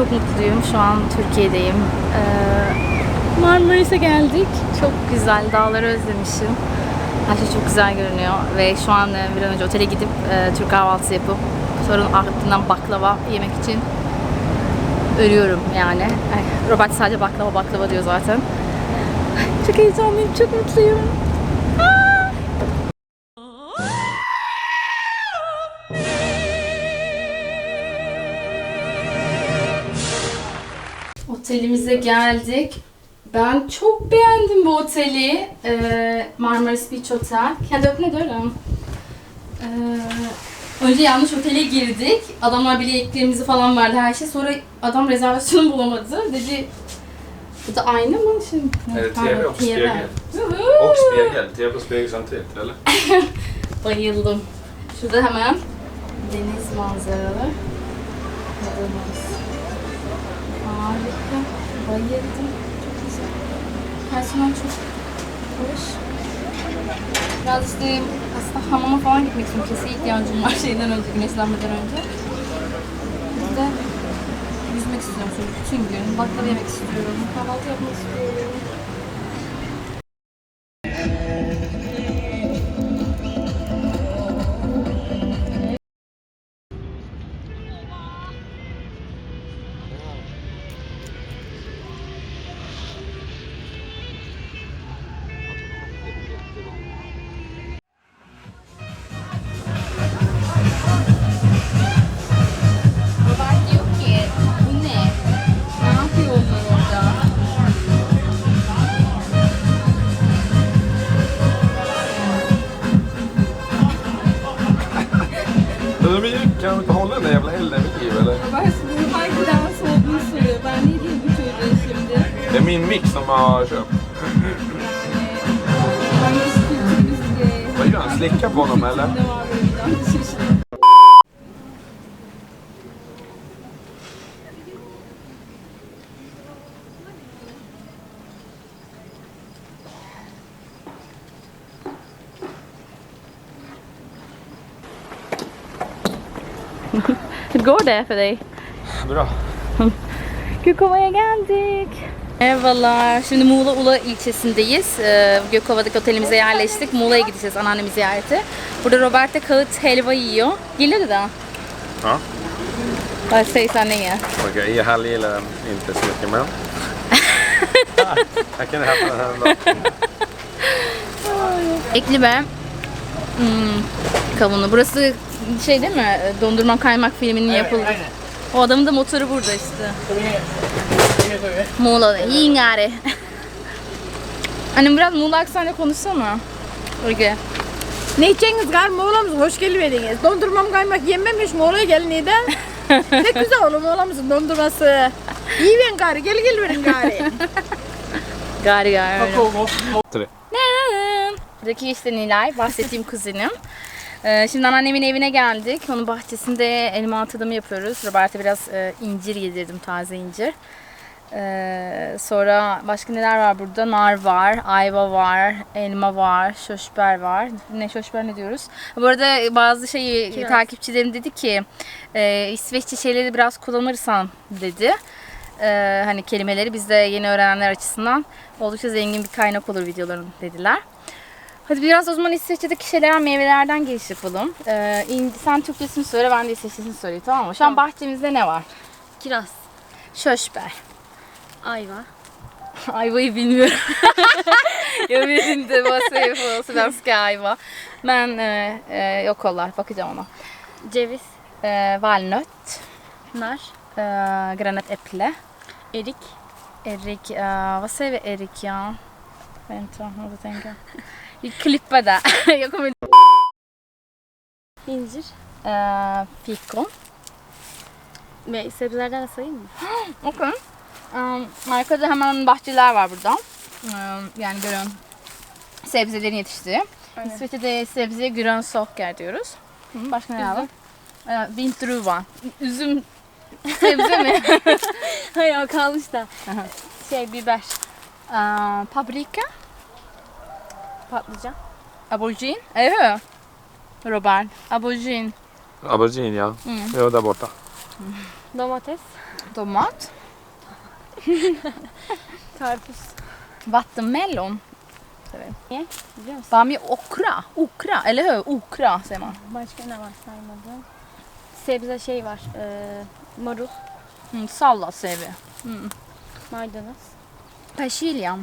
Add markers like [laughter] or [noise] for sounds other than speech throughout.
Çok mutluyum. Şu an Türkiye'deyim. Ee, Marmaris'e geldik. Çok güzel. Dağları özlemişim. Her şey çok güzel görünüyor. Ve şu an e, bir an önce otele gidip e, Türk kahvaltısı yapıp sonra ardından baklava yemek için ölüyorum yani. Robert sadece baklava baklava diyor zaten. Çok heyecanlıyım. Çok mutluyum. Otelimize geldik. Ben çok beğendim bu oteli. Ee, Marmaris Beach Hotel. Kendi öpüne dönüm. Ee, önce yanlış otele girdik. Adamlar bileklerimizi falan verdi her şey. Sonra adam rezervasyonu [laughs] bulamadı. Dedi bu da aynı mı şimdi? Evet, Pardon, TV! Och spegel. TV samtidigt, eller? Bayıldım. Şurada hemen deniz manzaralı. Inanılmaz. Harika. Bayıldım. Çok güzel. Personel çok hoş. Biraz işte aslında hamama falan gitmek istiyorum. Kesin ihtiyacım var [laughs] şeyden önce, güneşlenmeden önce. Bir de yüzmek istiyorum şöyle bütün gün. Baklava yemek istiyorum. Kahvaltı yapmak istiyorum. Hur mycket? Kan inte hålla den där jävla elden vid liv, eller? Bu hangi dans olduğunu soruyor. Ben ne diyeyim bu çocuğa şimdi? Det är min mix som har köpt. Hangi kültürümüzde? Vad gör han? Slickar på honom, eller? Var böyle bir dans çeşidi? Går det för dig? Bra. Gökova'ya geldik. Merhabalar. Şimdi Muğla Ula ilçesindeyiz. Ee, Gökova'daki otelimize yerleştik. Muğla'ya gideceğiz anneannemi ziyarete. Burada Robert de kağıt helva yiyor. Gillar du det? Ja. Vad säger sanningen? Okej, i här gillar den inte så mycket, men... [laughs] jag kan äta den här en dag. Ekli be. Hmm, kavunu. Burası şey değil mi? Dondurma kaymak filminin yapıldı. O adamın da motoru burada işte. Muğla'da. Yiyin gari. [laughs] Annem biraz Muğla aksanıyla konuşsana. Öyle. Ne içeceğiniz gar Muğla'mız hoş geldiniz. Dondurmam kaymak yememiş Muğla'ya gelin neden? [laughs] ne güzel oğlum Muğla'mızın dondurması. İyi verin gari gel gel verin gari. Gari gari. Nanan. Buradaki işte Nilay, bahsettiğim kuzenim. Ee, şimdi anneannemin evine geldik. Onun bahçesinde elma tadımı yapıyoruz. Robert'e biraz e, incir yedirdim, taze incir. Ee, sonra başka neler var burada? Nar var, ayva var, elma var, şoşber var. Ne şoşber ne diyoruz? Bu arada bazı şey takipçilerim dedi ki e, İsveççe şeyleri biraz kullanırsan dedi. Ee, hani kelimeleri biz de yeni öğrenenler açısından oldukça zengin bir kaynak olur videoların dediler. Hadi biraz o zaman İsveççe'deki şeyler meyvelerden giriş yapalım. Ee, in- sen Türkçesini söyle ben de İsveççesini söyleyeyim tamam mı? Şu an bahçemizde ne var? Kiraz, Şöşber. ayva, [laughs] Ayvayı bilmiyorum. Jag vet inte vad jag säger på svenska ayva. Men eh, eh, jag kollar, bakacağım ona. ceviz, Eh, valnöt, nar, eh, granatäpple, erik, erik, eh, vad säger vi erik ja? Vänta, jag måste tänka. Jag kommer inte... incir Eh, fikon. ve sebzelerden de sayayım mı? [gasps] Okey. Um, arkada hemen bahçeler var burada. Um, yani görün sebzelerin yetiştiği. İsveç'te sebzeye grönsaker diyoruz. Hı, başka ne var? Ee, Vintruva. Üzüm sebze mi? [laughs] Hayır o kalmış da. Aha. Şey biber, Ee, paprika. Patlıcan, Aubergine. Evet. Robert. Aubergine. Aubergine, ja. Mm. Jo, där borta. Domates. Tomat. [laughs] Karpuz. Vattenmelon. Biliyor musun? Bamya okra. Okra. Eller hur? Okra säger man. Başka ne var saymadım. Sebze şey var. E, marul, Mm, sallad säger vi. maydanoz. Persilja.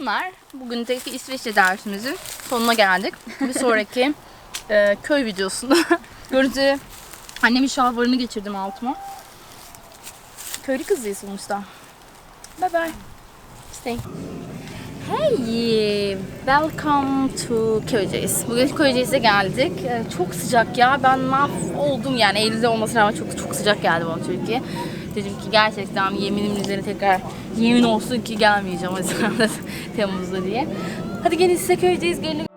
Bunlar bugündeki İsveççe dersimizin sonuna geldik. Bir sonraki [laughs] e, köy videosunda [laughs] görünce annemin şalvarını geçirdim altıma. Köylü kızıyız sonuçta. Bye bye. Stay. Hey, welcome to Köyceğiz. Bugün Köyceğiz'e geldik. Ee, Çok sıcak ya. Ben mahvoldum yani. Eylül'de olmasına rağmen çok çok sıcak geldi bana Türkiye. Dedim ki gerçekten yeminimin üzerine tekrar yemin olsun ki gelmeyeceğim Haziran'da [laughs] Temmuz'da diye. Hadi gelin size Köyceğiz gelin.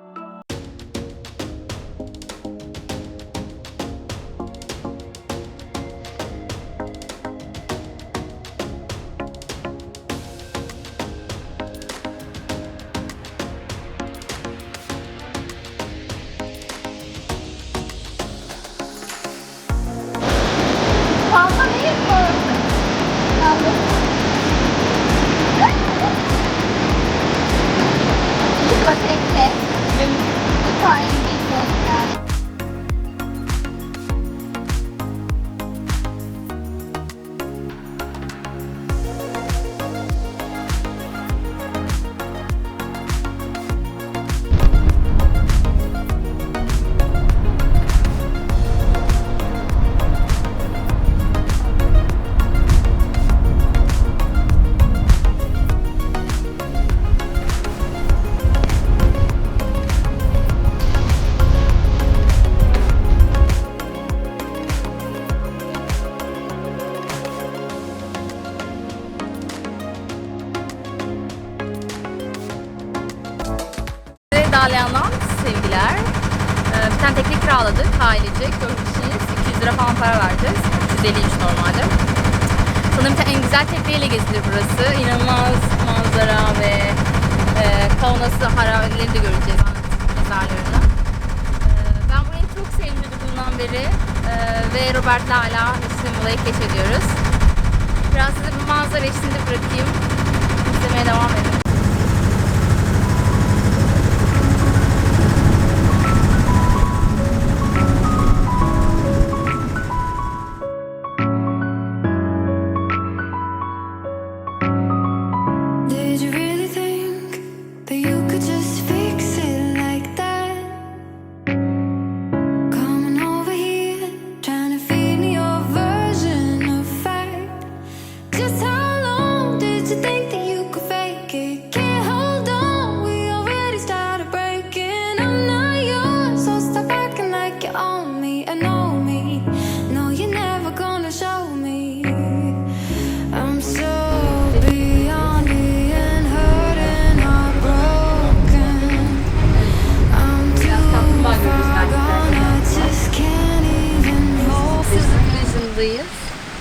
Tekneyle gezilir burası. İnanılmaz manzara ve e, Kaunas'ı harabelerini de göreceğiz mezarlarını. Ee, ben burayı çok sevdim bundan beri. Ee, ve Robert'la hala üstüne molayı keşfediyoruz. Biraz size bu manzara eşliğinde bırakayım. İzlemeye devam edin.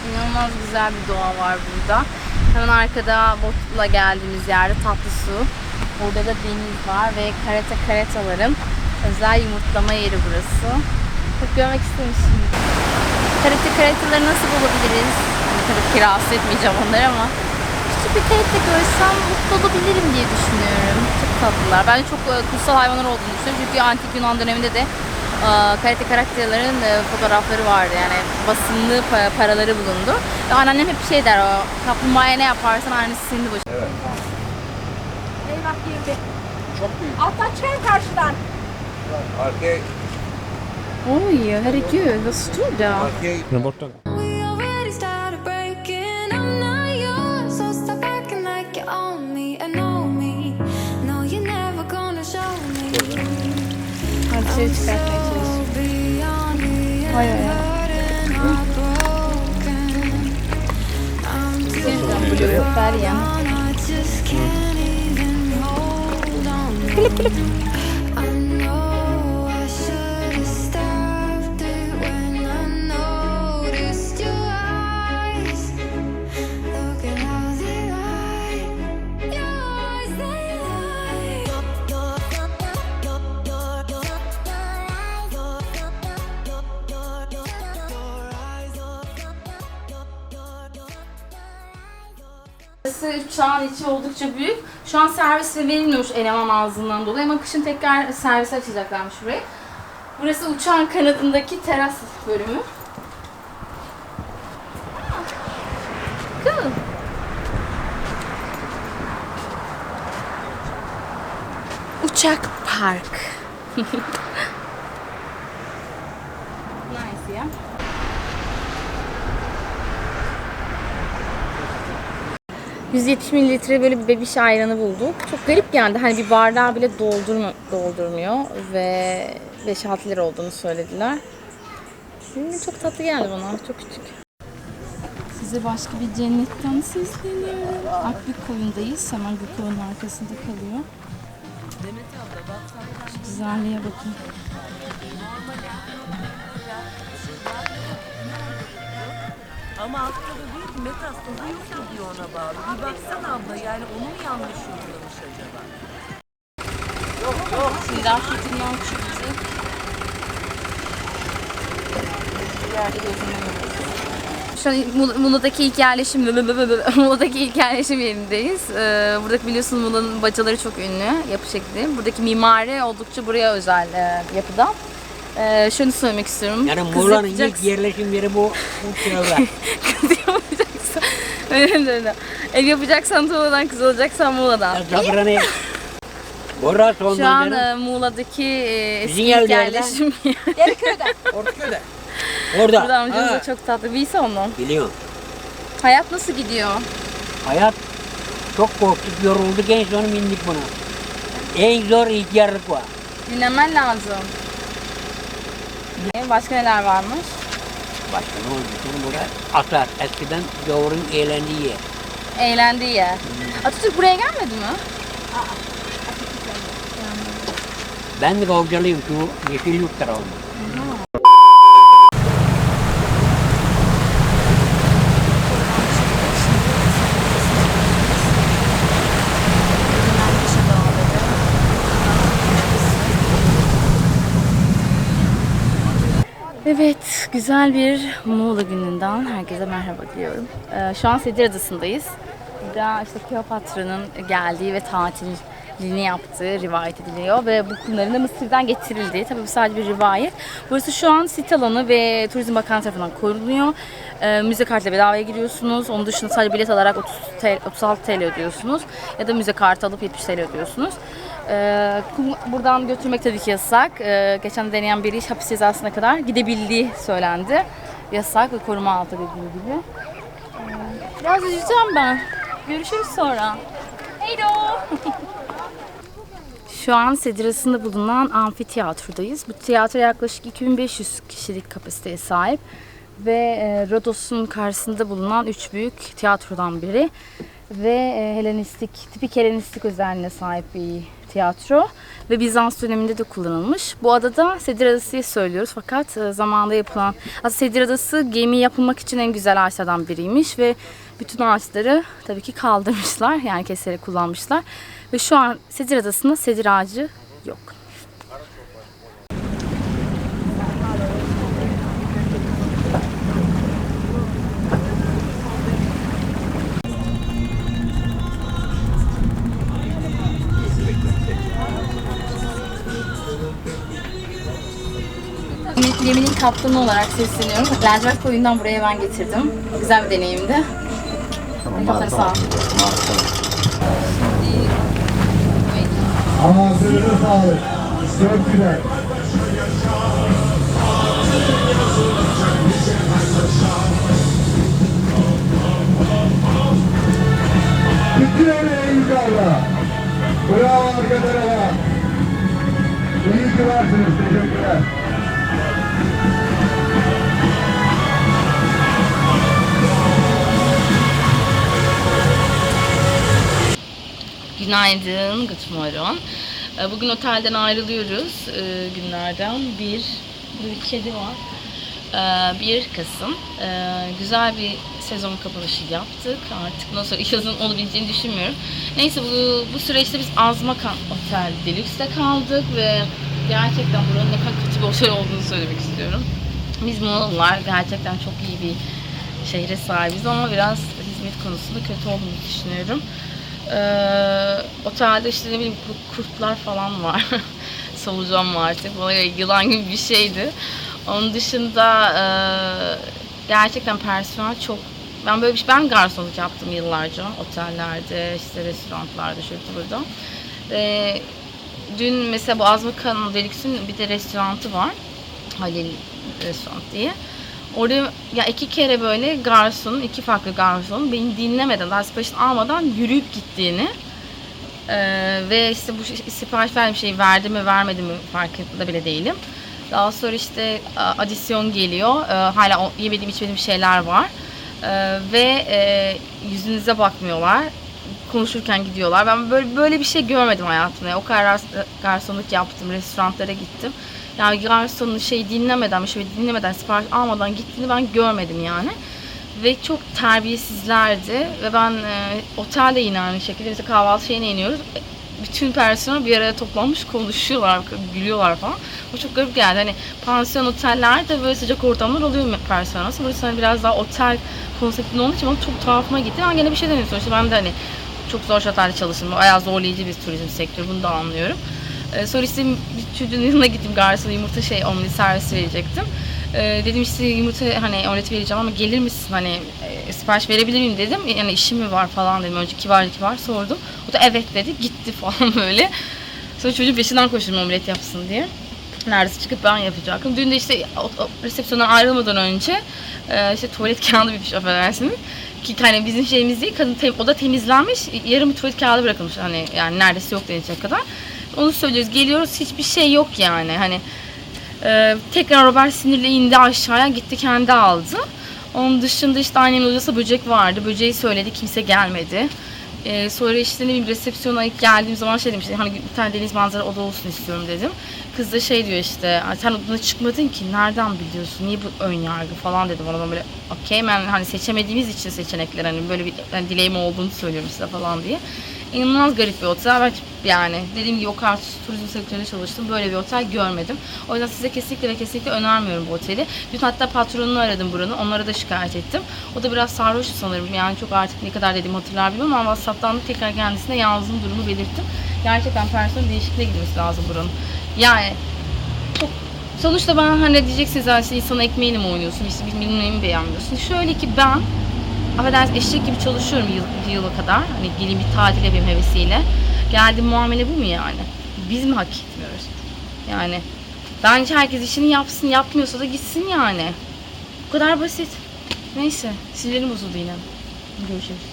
İnanılmaz güzel bir doğa var burada. Hemen arkada botla geldiğimiz yerde tatlı su. Burada da deniz var ve karate karataların özel yumurtlama yeri burası. Çok görmek istemişim. Karate karataları nasıl bulabiliriz? Yani tabii ki etmeyeceğim onları ama küçük bir karate görsem mutlu olabilirim diye düşünüyorum. Çok tatlılar. Bence çok e, kutsal hayvanlar olduğunu düşünüyorum. Çünkü antik Yunan döneminde de karate karakterlerin e, fotoğrafları vardı. Yani basınlı pa- paraları bulundu. Ve anneannem hep şey der o kaplumbağaya ne yaparsan annesi senin de başına. Eyvah girdi. Çok büyük. Alttan çıkar karşıdan. Arkaya, Oj, herregud, vad stod det? arkaya Den borta. Already gösteriyor. Süper ya. Klip klip. Burası uçağın içi oldukça büyük. Şu an servis verilmiyormuş eleman ağzından dolayı ama kışın tekrar servis açacaklarmış burayı. Burası uçağın kanadındaki teras bölümü. Cool. Uçak park. [laughs] nice ya. ...170 mililitre böyle bir bebiş ayranı bulduk. Çok garip geldi. Hani bir bardağı bile doldurma, doldurmuyor. Ve 5-6 lira olduğunu söylediler. Hmm, Çok tatlı geldi bana. Çok küçük. Size başka bir cennetten sesleniyorum. Akbük koyundayız. Hemen Gökhan'ın arkasında kalıyor. Şu güzelliğe bakın. Ama haftada bir metastazı yok mu diyor ona bağlı. Bir baksana abla yani onu mu yanlış yorumlamış acaba? Şimdi afiyetinden çıktı. Bir yerde gözümden Şu an Muğla'daki ilk yerleşim [laughs] Muğla'daki ilk yerleşim yerindeyiz. Ee, buradaki biliyorsunuz Muğla'nın bacaları çok ünlü yapı şekli. Buradaki mimari oldukça buraya özel e, yapıda. Ee, şunu söylemek istiyorum. Yani Kız Muğla'nın yapacaksın- ilk yerleşim yeri bu, bu çevre. [laughs] kız yapacaksan öyle öyle. Ev yapacaksan Tuğla'dan, kız olacaksan Muğla'dan. Zabrani. Burası Şu an ondan sonra e, Muğla'daki e, eski Bizim ilk yerleşim [laughs] Ortaköy'de. Orada. Burada amcamız da Ha, çok tatlı. Bilse onu. Biliyorum. Hayat nasıl gidiyor? Hayat çok korktuk, yorulduk en son bindik buna. En zor ihtiyarlık var. Dinlemen lazım. E, Başka neler varmış? Başka ne oldu? Şimdi burada atar. Eskiden doğrunun eğlendiği yer. Eğlendiği yer. Atatürk buraya gelmedi mi? Ben de kavgalıyım şu yeşil yurt tarafında. Evet, güzel bir Muğla gününden herkese merhaba diliyorum. Ee, şu an Sedir Adası'ndayız. Burada işte Kleopatra'nın geldiği ve tatilini yaptığı rivayet ediliyor ve bu kumların da Mısır'dan getirildiği. Tabii bu sadece bir rivayet. Burası şu an sit alanı ve Turizm Bakanı tarafından korunuyor. Ee, müze kartıyla bedavaya giriyorsunuz. Onun dışında sadece bilet alarak 30 TL, 36 TL ödüyorsunuz. Ya da müze kartı alıp 70 TL ödüyorsunuz. Ee, buradan götürmek tabii ki yasak. Ee, geçen deneyen biri hapis cezasına kadar gidebildiği söylendi. Yasak ve koruma altı dediğim gibi. Ee, biraz üzüleceğim ben. Görüşürüz sonra. Heydo! [laughs] Şu an Sedirası'nda bulunan amfiteyatrodayız. Bu tiyatro yaklaşık 2500 kişilik kapasiteye sahip ve e, Rodos'un karşısında bulunan üç büyük tiyatrodan biri ve e, Helenistik, tipik Helenistik özelliğine sahip bir tiyatro ve Bizans döneminde de kullanılmış. Bu adada Sedir Adası'yı söylüyoruz fakat e, zamanında yapılan, aslında Sedir Adası gemi yapılmak için en güzel ağaçlardan biriymiş ve bütün ağaçları tabii ki kaldırmışlar yani keserek kullanmışlar ve şu an Sedir Adası'nda sedir ağacı yok. Geminin kaptanı olarak sesleniyorum. Lacivert koyundan buraya ben getirdim. Güzel bir deneyimdi. Kaptanı sağ ol. Ağzınıza sağlık. Çok güzel. Bütün en yukarıda. Bravo arka tarafa. İyi ki varsınız. Teşekkürler. Günaydın, good morning. Ee, Bugün otelden ayrılıyoruz ee, günlerden. Bir, bir kedi var. Ee, 1 Kasım. Ee, Güzel bir sezon kapanışı yaptık. Artık sonra [laughs] yazın olabileceğini düşünmüyorum. Neyse bu, bu süreçte biz Azmakan Otel Deluxe'de kaldık ve gerçekten buranın ne kadar kötü bir otel olduğunu söylemek istiyorum. Biz Moğollar gerçekten çok iyi bir şehre sahibiz ama biraz simit konusunda kötü olduğunu düşünüyorum. Ee, otelde işte ne bileyim kurt- kurtlar falan var. [laughs] Solucan var artık. Bana yılan gibi bir şeydi. Onun dışında e, gerçekten personel çok ben böyle bir şey, ben garsonluk yaptım yıllarca otellerde, işte restoranlarda, şurada burada. Ee, dün mesela bu Azmıkan'ın Deluxe'ün bir de restoranı var. Halil Restoran diye. Orada ya iki kere böyle garsonun, iki farklı garsonun beni dinlemeden, daha sipariş almadan yürüyüp gittiğini ee, ve işte bu sipariş verdiğim şeyi verdi mi vermedi mi farkında bile değilim. Daha sonra işte adisyon geliyor. Ee, hala yemediğim içmediğim şeyler var. Ee, ve e, yüzünüze bakmıyorlar. Konuşurken gidiyorlar. Ben böyle böyle bir şey görmedim hayatımda. O kadar ras- garsonluk yaptım, restoranlara gittim. Yani garsonun şey dinlemeden, şey dinlemeden, sipariş almadan gittiğini ben görmedim yani. Ve çok terbiyesizlerdi. Ve ben e, otelde yine aynı şekilde mesela kahvaltı şeyine iniyoruz. E, Bütün personel bir araya toplanmış konuşuyorlar, gülüyorlar falan. Bu çok garip geldi. Hani pansiyon otellerde böyle sıcak ortamlar oluyor mu personel. Aslında burası hani biraz daha otel konseptinde olduğu için bana çok tuhafıma gitti. Ben gene bir şey demiyorum sonuçta. Ben de hani çok zor şartlarda çalıştım. Bayağı zorlayıcı bir turizm sektörü. Bunu da anlıyorum. Ee, sonra işte bir çocuğun yanına gittim garsona yumurta şey omlet servis verecektim. Ee, dedim işte yumurta hani omlet vereceğim ama gelir misin hani e, sipariş verebilir miyim dedim. Yani işim mi var falan dedim. Önce kibar kibar sordum. O da evet dedi. Gitti [laughs] falan böyle. Sonra çocuğun peşinden koştum omlet yapsın diye. Neredeyse çıkıp ben yapacaktım. Dün de işte resepsiyondan ayrılmadan önce e, işte tuvalet kağıdı bitmiş affedersiniz. Ki hani bizim şeyimiz değil, kadın tem- o da temizlenmiş, yarım bir tuvalet kağıdı bırakılmış hani yani neredeyse yok denecek kadar. Onu söylüyoruz, geliyoruz hiçbir şey yok yani hani. e, tekrar Robert sinirle indi aşağıya, gitti kendi aldı. Onun dışında işte annemin odasında böcek vardı, böceği söyledi, kimse gelmedi. E, sonra işte ne bileyim resepsiyona ilk geldiğim zaman şey demiştim, hani bir tane deniz manzara oda olsun istiyorum dedim. Kız da şey diyor işte, "Ay sen odana çıkmadın ki nereden biliyorsun, niye bu ön yargı falan dedi bana ben böyle okey ben hani seçemediğimiz için seçenekler hani böyle bir hani dileğim olduğunu söylüyorum size falan diye. İnanılmaz garip bir otel. Ben yani dediğim gibi o kadar turizm sektöründe çalıştım. Böyle bir otel görmedim. O yüzden size kesinlikle ve kesinlikle önermiyorum bu oteli. Dün hatta patronunu aradım buranın. Onlara da şikayet ettim. O da biraz sarhoş sanırım. Yani çok artık ne kadar dediğimi hatırlar bilmiyorum ama WhatsApp'tan da tekrar kendisine yazdığım durumu belirttim. Gerçekten personel değişikliğe gitmesi lazım buranın. Yani çok Sonuçta ben hani diyeceksiniz "Ya işte insan ekmeğiyle mi oynuyorsun, işte bilmem neyi mi beğenmiyorsun. Şöyle ki ben affedersiniz eşek gibi çalışıyorum yıl, yıla kadar. Hani gelin bir tatil yapayım hevesiyle. Geldiğim muamele bu mu yani? Biz mi hak etmiyoruz? Yani bence herkes işini yapsın, yapmıyorsa da gitsin yani. Bu kadar basit. Neyse, sinirlerim bozuldu yine. Görüşürüz.